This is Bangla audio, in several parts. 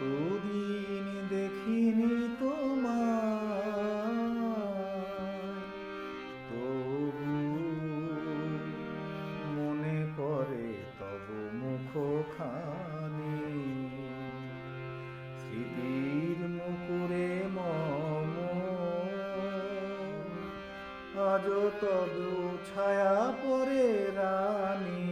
কতদিন দেখিনি তোমার? তবু মনে পড়ে তব মুখখানি। স্মৃতির মুকুরে মম আজ তব ছায়া পরে রানী।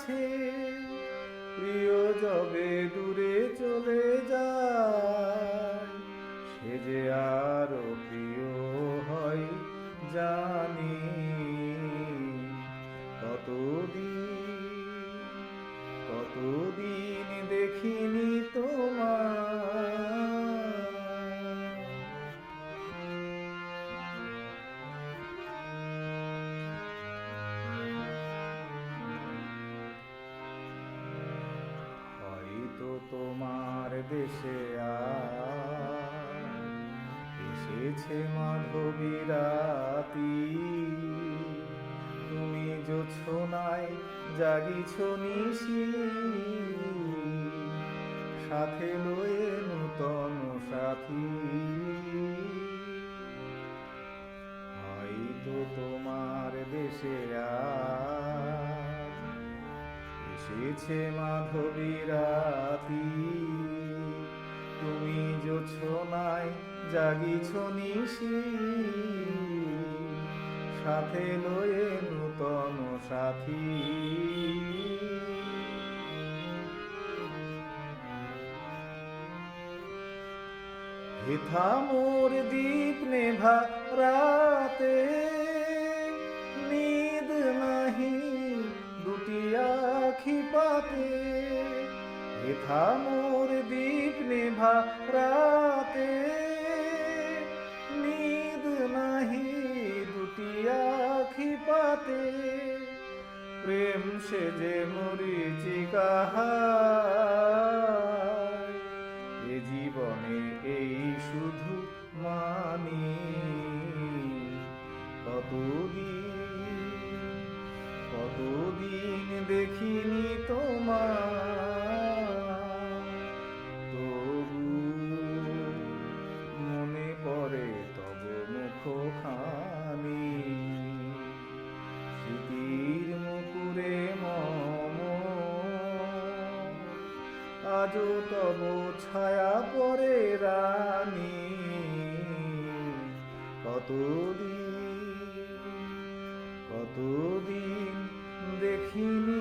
আছে। প্রিয় যবে দূরে চলে যায়, সে যে আর প্রিয় হয় জানি। কতদিন কতদিন দেখিনি তোমার তোমার দেশে এসেছে মাধবী রাতি তুমি জোছনায় জাগিছ নিশি। সাথে লয়ে নূতন সাথী। হয়তো তোমার দেশে আজ এসেছে মাধবী রাতি তুমি জোছনায় জাগিছ নিশি। সাথে লয়ে নূতন সাথী। হেথা মোর দীপ নেভা রাতে। পাতে হেথা মোর দীপ নেভা রাতে। নিদ নাহি দুটি আখি পাতে, প্রেম সে যে মরিচিকা এ জীবনে এই শুধু মানি, কতদিন কতদিন দেখিনি তোমার? তবু মনে পড়ে তব মুখ খানি স্মৃতির মুকুরে মম। আজও তব ছায়া পরে রানী। কতদিন কতদিন দেখিনি